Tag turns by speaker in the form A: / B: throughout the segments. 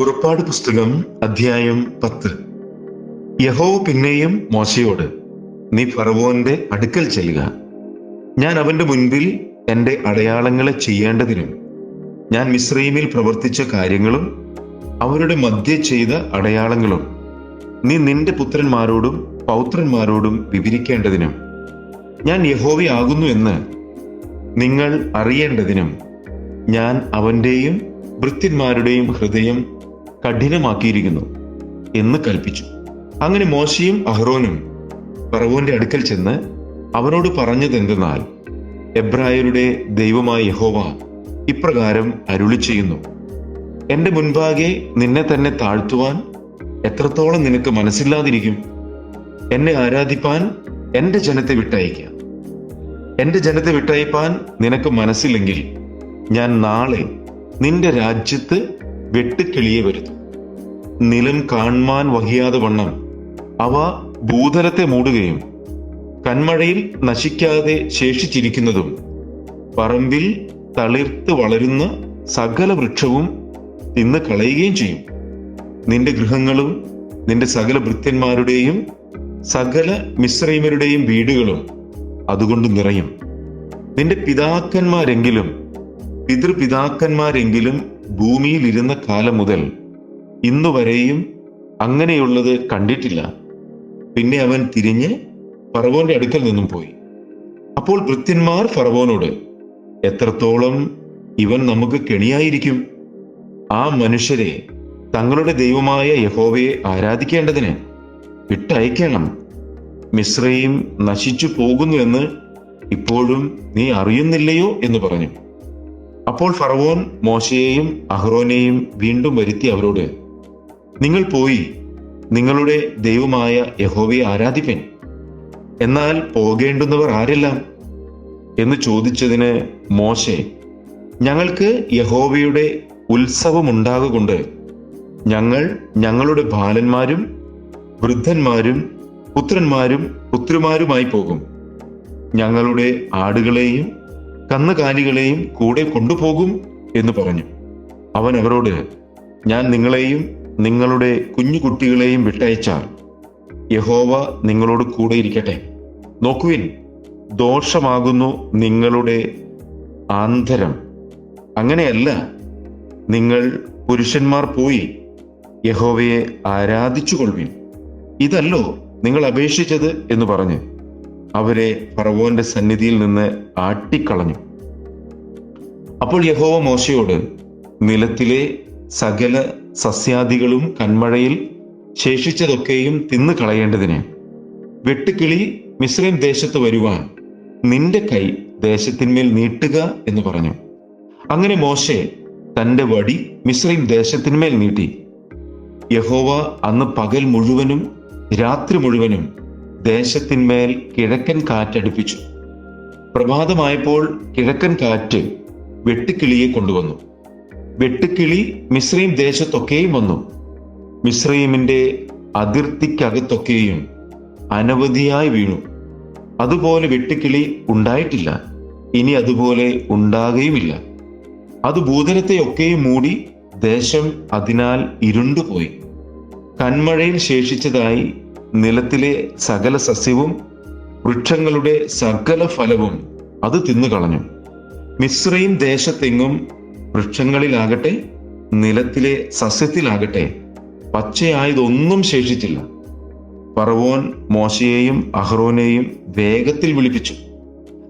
A: പുറപ്പാട് പുസ്തകം അധ്യായം പത്ത്. യഹോ പിന്നെയും മോശയോട് നീ ഫറവോന്റെ അടുക്കൽ ചെല്ലുക. ഞാൻ അവന്റെ മുൻപിൽ എന്റെ അടയാളങ്ങളെ ചെയ്യേണ്ടതിനും ഞാൻ മിശ്രൈമിൽ പ്രവർത്തിച്ച കാര്യങ്ങളും അവരുടെ മധ്യ ചെയ്ത അടയാളങ്ങളും നീ നിന്റെ പുത്രന്മാരോടും പൗത്രന്മാരോടും വിവരിക്കേണ്ടതിനും ഞാൻ യഹോവയാകുന്നു എന്ന് നിങ്ങൾ അറിയേണ്ടതിനും ഞാൻ അവന്റെയും വൃത്തിന്മാരുടെയും ഹൃദയം കഠിനമാക്കിയിരിക്കുന്നു എന്ന് കൽപ്പിച്ചു. അങ്ങനെ മോശയും അഹ്റോനും പറവോന്റെ അടുക്കൽ ചെന്ന് അവനോട് പറഞ്ഞതെന്തെന്നാൽ എബ്രായരുടെ ദൈവമായ യഹോവ ഇപ്രകാരം അരുളി ചെയ്യുന്നു എന്റെ മുൻപാകെ നിന്നെ തന്നെ താഴ്ത്തുവാൻ എത്രത്തോളം നിനക്ക് മനസ്സില്ലാതിരിക്കും? എന്നെ ആരാധിപ്പാൻ എന്റെ ജനത്തെ വിട്ടയക്കുക എന്റെ ജനത്തെ വിട്ടയപ്പാൻ നിനക്ക് മനസ്സില്ലെങ്കിൽ ഞാൻ നാളെ നിന്റെ രാജ്യത്ത് വെട്ടുക്കിളിയെ വരുന്നു. നിലം കാൺമാൻ വഹിയാതെ വണ്ണം. അവ ഭൂതലത്തെ മൂടുകയും കന്മഴയിൽ നശിക്കാതെ ശേഷിച്ചിരിക്കുന്നതും പറമ്പിൽ തളിർത്ത് വളരുന്ന സകല വൃക്ഷവും തിന്ന് കളയുകയും ചെയ്യും. നിന്റെ ഗൃഹങ്ങളും നിന്റെ സകല ഭൃത്യന്മാരുടെയും സകല മിശ്രൈമരുടെയും വീടുകളും അതുകൊണ്ട് നിറയും. നിന്റെ പിതാക്കന്മാരെങ്കിലും പിതൃപിതാക്കന്മാരെങ്കിലും ഭൂമിയിൽ ഇരുന്ന കാലം മുതൽ ഇന്നു വരെയും അങ്ങനെയുള്ളത് കണ്ടിട്ടില്ല. പിന്നെ അവൻ തിരിഞ്ഞ് ഫറവോന്റെ അടുക്കൽ നിന്നും പോയി. അപ്പോൾ ഭൃത്യന്മാർ ഫറവോനോട് എത്രത്തോളം ഇവൻ നമുക്ക് കെണിയായിരിക്കും? ആ മനുഷ്യരെ തങ്ങളുടെ ദൈവമായ യഹോവയെ ആരാധിക്കേണ്ടതിന് വിട്ടയക്കണം. മിശ്രയും നശിച്ചു പോകുന്നുവെന്ന് ഇപ്പോഴും നീ അറിയുന്നില്ലയോ? എന്ന് പറഞ്ഞു. അപ്പോൾ ഫറവോൻ മോശയെയും അഹ്റോനെയും വീണ്ടും വരുത്തി അവരോട് നിങ്ങൾ പോയി നിങ്ങളുടെ ദൈവമായ യഹോവയെ ആരാധിപ്പൻ. എന്നാൽ പോകേണ്ടുന്നവർ ആരെല്ലാം? എന്ന് ചോദിച്ചതിന് മോശെ ഞങ്ങൾക്ക് യഹോവയുടെ ഉത്സവമുണ്ടാകൊണ്ട് ഞങ്ങൾ ഞങ്ങളുടെ ബാലന്മാരും വൃദ്ധന്മാരും പുത്രന്മാരും പുത്രിമാരുമായി പോകും. ഞങ്ങളുടെ ആടുകളെയും കന്നുകാലികളെയും കൂടെ കൊണ്ടുപോകും എന്ന് പറഞ്ഞു. അവൻ അവരോട് ഞാൻ നിങ്ങളെയും നിങ്ങളുടെ കുഞ്ഞു കുട്ടികളെയും വിട്ടയച്ചാൽ യഹോവ നിങ്ങളോട് കൂടെ ഇരിക്കട്ടെ. നോക്കുവിൻ ദോഷമാകുന്നു നിങ്ങളുടെ ആന്തരം. അങ്ങനെയല്ല നിങ്ങൾ പുരുഷന്മാർ പോയി യഹോവയെ ആരാധിച്ചു കൊള്ളുവിൻ ഇതല്ലോ നിങ്ങൾ അപേക്ഷിച്ചത് എന്ന് പറഞ്ഞ് അവരെ ഫറവോന്റെ സന്നിധിയിൽ നിന്ന് ആട്ടിക്കളഞ്ഞു. അപ്പോൾ യഹോവ മോശയോട് നിലത്തിലെ സകല സസ്യാദികളും കന്മഴയിൽ ശേഷിച്ചതൊക്കെയും തിന്നു കളയേണ്ടതിന് വെട്ടുക്കിളി മിശ്രൈം ദേശത്ത് വരുവാൻ നിന്റെ കൈ ദേശത്തിന്മേൽ നീട്ടുക എന്ന് പറഞ്ഞു. അങ്ങനെ മോശെ തന്റെ വടി മിശ്രൈം ദേശത്തിന്മേൽ നീട്ടി. യഹോവ അന്ന് പകൽ മുഴുവനും രാത്രി മുഴുവനും ദേശത്തിന്മേൽ കിഴക്കൻ കാറ്റടിപ്പിച്ചു പ്രഭാതമായപ്പോൾ കിഴക്കൻ കാറ്റ് വെട്ടുക്കിളിയെ കൊണ്ടുവന്നു. വെട്ടുക്കിളി മിശ്രീം ദേശത്തൊക്കെയും വന്നു. മിശ്രീമിന്റെ അതിർത്തിക്കകത്തൊക്കെയും അനവധിയായി വീണു. അതുപോലെ വെട്ടുക്കിളി ഉണ്ടായിട്ടില്ല. ഇനി അതുപോലെ ഉണ്ടാകുകയുമില്ല. അത് ഭൂതലത്തെയൊക്കെയും മൂടി ദേശം അതിനാൽ ഇരുണ്ടുപോയി. കന്മഴയിൽ ശേഷിച്ചതായി നിലത്തിലെ സകല സസ്യവും വൃക്ഷങ്ങളുടെ സകല ഫലവും അത് തിന്നുകളഞ്ഞു മിശ്രയും ദേശത്തെങ്ങും വൃക്ഷങ്ങളിലാകട്ടെ നിലത്തിലെ സസ്യത്തിലാകട്ടെ പച്ചയായതൊന്നും ശേഷിച്ചില്ല. പറവോൻ മോശയെയും അഹ്റോനെയും വേഗത്തിൽ വിളിപ്പിച്ചു.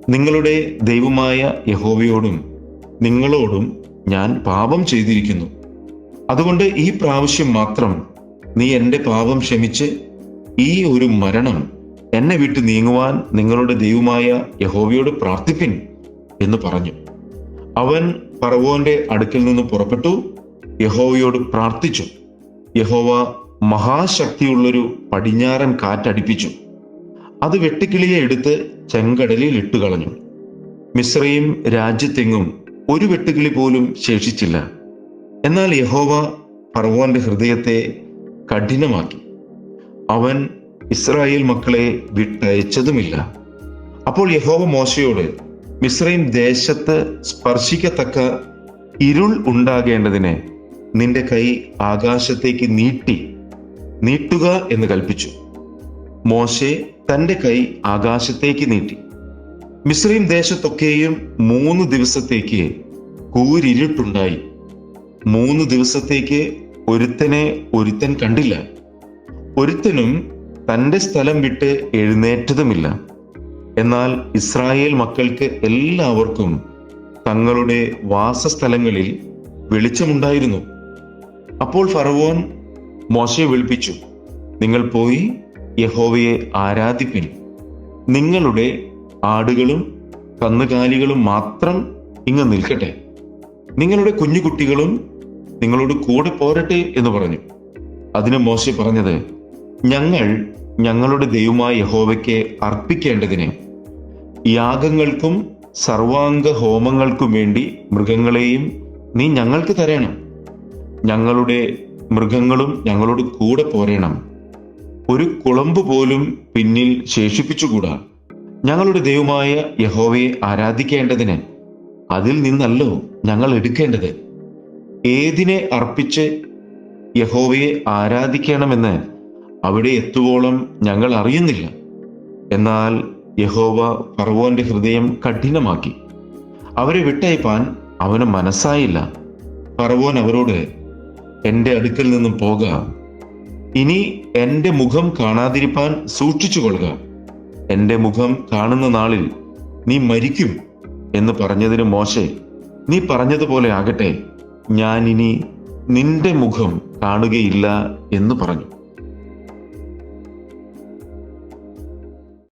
A: നിങ്ങളുടെ ദൈവമായ യഹോവയോടും നിങ്ങളോടും ഞാൻ പാപം ചെയ്തിരിക്കുന്നു. അതുകൊണ്ട് ഈ പ്രാവശ്യം മാത്രം നീ എന്റെ പാപം ക്ഷമിച്ച് ഈ ഒരു മരണം എന്നെ വിട്ട് നീങ്ങുവാൻ നിങ്ങളുടെ ദൈവമായ യഹോവയോട് പ്രാർത്ഥിപ്പിൻ എന്ന് പറഞ്ഞു. അവൻ പറവോന്റെ അടുക്കിൽ നിന്ന് പുറപ്പെട്ടു. യഹോവയോട് പ്രാർത്ഥിച്ചു. യഹോവ മഹാശക്തിയുള്ളൊരു പടിഞ്ഞാറൻ കാറ്റടിപ്പിച്ചു. അത് വെട്ടുക്കിളിയെ എടുത്ത് ചെങ്കടലിൽ ഇട്ടുകളഞ്ഞു. മിശ്രയും രാജ്യത്തെങ്ങും ഒരു വെട്ടുകിളി പോലും ശേഷിച്ചില്ല. എന്നാൽ യഹോവ ഫറവോന്റെ ഹൃദയത്തെ കഠിനമാക്കി. അവൻ ഇസ്രായേൽ മക്കളെ വിട്ടയച്ചതുമില്ല. അപ്പോൾ യഹോവ മോശയോട് മിശ്രയും ദേശത്ത് സ്പർശിക്കത്തക്ക ഇരുൾ ഉണ്ടാകേണ്ടതിന് നിന്റെ കൈ ആകാശത്തേക്ക് നീട്ടി നീട്ടുക എന്ന് കൽപ്പിച്ചു. മോശെ തന്റെ കൈ ആകാശത്തേക്ക് നീട്ടി. മിസ്രൈം ദേശത്തൊക്കെയും മൂന്ന് ദിവസത്തേക്ക് കൂരിരുട്ടുണ്ടായി. മൂന്ന് ദിവസത്തേക്ക് ഒരുത്തനെ ഒരുത്തൻ കണ്ടില്ല. ഒരുത്തനും തന്റെ സ്ഥലം വിട്ട് എഴുന്നേറ്റതുമില്ല. എന്നാൽ ഇസ്രായേൽ മക്കൾക്ക് എല്ലാവർക്കും തങ്ങളുടെ വാസസ്ഥലങ്ങളിൽ വെളിച്ചമുണ്ടായിരുന്നു. അപ്പോൾ ഫറവോൻ മോശയെ വിളിപ്പിച്ചു നിങ്ങൾ പോയി യഹോവയെ ആരാധിപ്പിൻ. നിങ്ങളുടെ ആടുകളും കന്നുകാലികളും മാത്രം ഇങ്ങ് നിൽക്കട്ടെ. നിങ്ങളുടെ കുഞ്ഞുകുട്ടികളും നിങ്ങളോട് കൂടെ പോരട്ടെ എന്ന് പറഞ്ഞു. അതിന് മോശ പറഞ്ഞത് ഞങ്ങൾ ഞങ്ങളുടെ ദൈവമായ യഹോവയ്ക്ക് അർപ്പിക്കേണ്ടതിന് യാഗങ്ങൾക്കും സർവാംഗ ഹോമങ്ങൾക്കും വേണ്ടി മൃഗങ്ങളെയും നീ ഞങ്ങൾക്ക് തരണം. ഞങ്ങളുടെ മൃഗങ്ങളും ഞങ്ങളോട് കൂടെ പോരണം. ഒരു കുളമ്പ് പോലും പിന്നിൽ ശേഷിപ്പിച്ചുകൂടാ. ഞങ്ങളുടെ ദൈവമായ യഹോവയെ ആരാധിക്കേണ്ടതിന് അതിൽ നിന്നല്ലോ ഞങ്ങൾ എടുക്കേണ്ടത്. ഏതിനെ അർപ്പിച്ച് യഹോവയെ ആരാധിക്കണമെന്ന് അവിടെ എത്തുവോളം ഞങ്ങൾ അറിയുന്നില്ല. എന്നാൽ യഹോവ ഫറവോന്റെ ഹൃദയം കഠിനമാക്കി. അവരെ വിട്ടയപ്പാൻ അവന് മനസ്സായില്ല. ഫറവോൻ അവരോട് എന്റെ അടുക്കൽ നിന്നും പോക. ഇനി എന്റെ മുഖം കാണാതിരിപ്പാൻ സൂക്ഷിച്ചു കൊള്ളുക എന്റെ മുഖം കാണുന്ന നാളിൽ നീ മരിക്കും എന്ന് പറഞ്ഞതിന് മോശെ നീ പറഞ്ഞതുപോലെ ആകട്ടെ. ഞാൻ ഇനി നിന്റെ മുഖം കാണുകയില്ല എന്ന് പറഞ്ഞു.